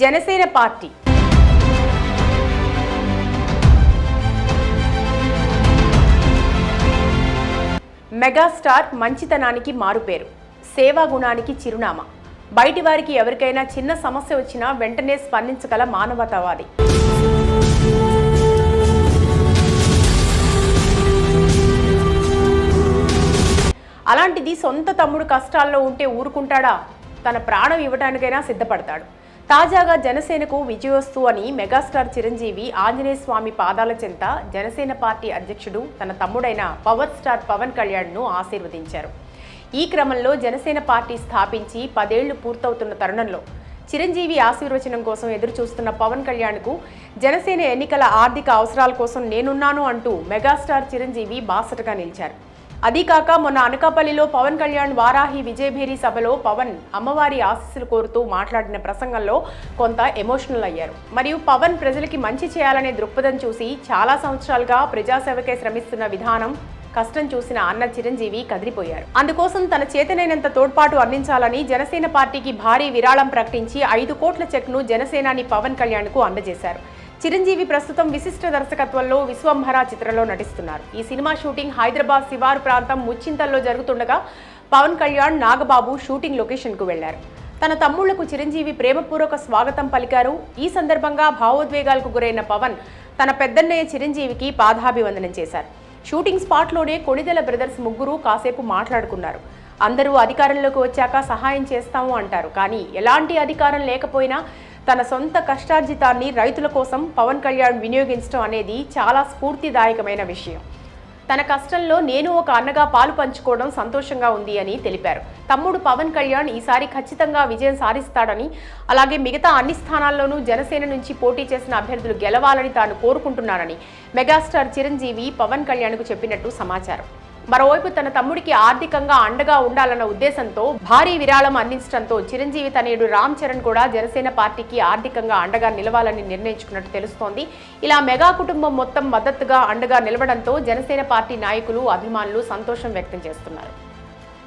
Janasena party. Megastar మంచితనానికి మారుపేరు సేవా గుణానికి చిరునామా. బయటి వారికి ఎవరికైనా చిన్న సమస్య వచ్చినా వెంటనే స్పందించగల మానవతావాది. అలాంటిది సొంత తమ్ముడు కష్టాల్లో ఉంటే ఊరుకుంటాడా? తన ప్రాణం ఇవ్వడానికైనా సిద్ధపడతాడు. తాజాగా జనసేనకు విజయోస్తు అని మెగాస్టార్ చిరంజీవి ఆంజనేయ స్వామి పాదాల చెంత జనసేన పార్టీ అధ్యక్షుడు తన తమ్ముడైన పవర్ స్టార్ పవన్ కళ్యాణ్ను ఆశీర్వదించారు. ఈ క్రమంలో జనసేన పార్టీ స్థాపించి పదేళ్ళు పూర్తవుతున్న తరుణంలో చిరంజీవి ఆశీర్వచనం కోసం ఎదురు చూస్తున్న పవన్ కళ్యాణ్కు జనసేన ఎన్నికల ఆర్థిక అవసరాల కోసం నేనున్నాను అంటూ మెగాస్టార్ చిరంజీవి బాసటగా నిలిచారు. అదీ కాక మొన్న అనకాపల్లిలో పవన్ కళ్యాణ్ వారాహి విజయభేరి సభలో పవన్ అమ్మవారి ఆశీస్సులు కోరుతూ మాట్లాడిన ప్రసంగంలో కొంత ఎమోషనల్ అయ్యారు. మరియు పవన్ ప్రజలకి మంచి చేయాలనే దృక్పథం చూసి చాలా సంవత్సరాలుగా ప్రజాసేవకే శ్రమిస్తున్న విధానం కష్టం చూసిన అన్న చిరంజీవి కదిలిపోయారు. అందుకోసం తన చేతనైనంత తోడ్పాటు అందించాలని జనసేన పార్టీకి భారీ విరాళం ప్రకటించి ఐదు కోట్ల చెక్ను జనసేనాని పవన్ కళ్యాణ్కు అందజేశారు. చిరంజీవి ప్రస్తుతం విశిష్ట దర్శకత్వంలో విశ్వంభర చిత్రంలో నటిస్తున్నారు. ఈ సినిమా షూటింగ్ హైదరాబాద్ శివారు ప్రాంతం ముచ్చింతల్లో జరుగుతుండగా పవన్ కళ్యాణ్ నాగబాబు షూటింగ్ లొకేషన్కు వెళ్ళారు. తన తమ్ముళ్ళకు చిరంజీవి ప్రేమపూర్వక స్వాగతం పలికారు. ఈ సందర్భంగా భావోద్వేగాలకు గురైన పవన్ తన పెద్దన్నయ్య చిరంజీవికి పాదాభివందనం చేశారు. షూటింగ్ స్పాట్లోనే కొణిదెల బ్రదర్స్ ముగ్గురు కాసేపు మాట్లాడుకున్నారు. అందరూ అధికారంలోకి వచ్చాక సహాయం చేస్తాము అంటారు. కానీ ఎలాంటి అధికారం లేకపోయినా తన సొంత కష్టార్జితాన్ని రైతుల కోసం పవన్ కళ్యాణ్ వినియోగించడం అనేది చాలా స్ఫూర్తిదాయకమైన విషయం. తన కష్టంలో నేను ఒక అన్నగా పాలు పంచుకోవడం సంతోషంగా ఉంది అని తెలిపారు. తమ్ముడు పవన్ కళ్యాణ్ ఈసారి ఖచ్చితంగా విజయం సాధిస్తాడని అలాగే మిగతా అన్ని స్థానాల్లోనూ జనసేన నుంచి పోటీ చేసిన అభ్యర్థులు గెలవాలని తాను కోరుకుంటున్నానని మెగాస్టార్ చిరంజీవి పవన్ కళ్యాణ్కు చెప్పినట్టు సమాచారం. మరోవైపు తన తమ్ముడికి ఆర్థికంగా అండగా ఉండాలన్న ఉద్దేశంతో భారీ విరాళం అందించడంతో చిరంజీవి తనయుడు రామ్ చరణ్ కూడా జనసేన పార్టీకి ఆర్థికంగా అండగా నిలవాలని నిర్ణయించుకున్నట్టు తెలుస్తోంది. ఇలా మెగా కుటుంబం మొత్తం మద్దతుగా అండగా నిలవడంతో జనసేన పార్టీ నాయకులు అభిమానులు సంతోషం వ్యక్తం చేస్తున్నారు.